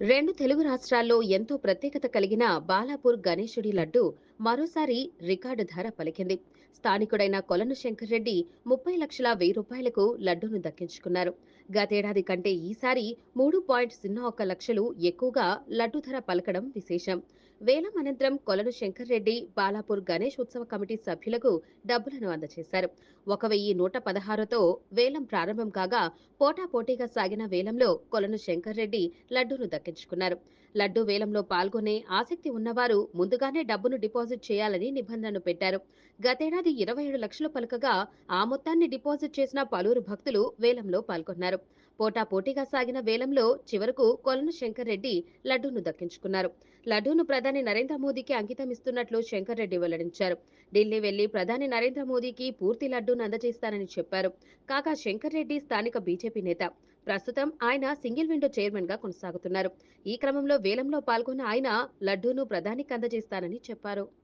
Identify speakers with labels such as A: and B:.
A: రెండు తెలుగు రాష్ట్రాల్లో ఎంతో ప్రత్యేకత కలిగిన బాలాపూర్ గణేశుడి లడ్డు మరోసారి రికార్డు ధర పలికింది. స్థానికుడైన కొలను శంకర్ రెడ్డి ముప్పై లక్షల వెయ్యి రూపాయలకు లడ్డూను దక్కించుకున్నారు. గతేడాది కంటే ఈసారి మూడు పాయింట్ సున్నా ఒక్క లక్షలు ఎక్కువగా లడ్డు ధర పలకడం విశేషం. వేలం అనంతరం కొలను శంకర్ రెడ్డి బాలాపూర్ గణేష్ ఉత్సవ కమిటీ సభ్యులకు డబ్బులను అందజేశారు. ఒక వెయ్యి నూట పదహారుతో వేలం ప్రారంభం కాగా పోటాపోటీగా సాగిన వేలంలో కొలను శంకర్ రెడ్డి లడ్డూను దక్కించుకున్నారు. లడ్డూ వేలంలో పాల్గొనే ఆసక్తి ఉన్నవారు ముందుగానే డబ్బును డిపాజిట్ చేయాలని నిబంధనను పెట్టారు. గతేడాది ఇరవై ఏడు లక్షలు పలకగా ఆ మొత్తాన్ని డిపాజిట్ చేసిన పలువురు భక్తులు వేలంలో పాల్గొన్నారు. పోటాపోటీగా సాగిన వేలంలో చివరకు కొలను శంకర్ రెడ్డి లడ్డూను దక్కించుకున్నారు. లడ్డూను ప్రధాని నరేంద్ర మోదీకి అంకితం ఇస్తున్నట్లు శంకర్ రెడ్డి వెల్లడించారు. ఢిల్లీ వెళ్ళి ప్రధాని నరేంద్ర మోదీకి పూర్తి లడ్డూను అందజేస్తానని చెప్పారు. కాగా శంకర్ రెడ్డి స్థానిక బీజేపీ నేత. ప్రస్తుతం ఆయన సింగిల్ విండో చైర్మన్గా కొనసాగుతున్నారు. ఈ క్రమంలో వేలంలో పాల్గొన్న ఆయన లడ్డూను ప్రధానికి అందజేస్తానని చెప్పారు.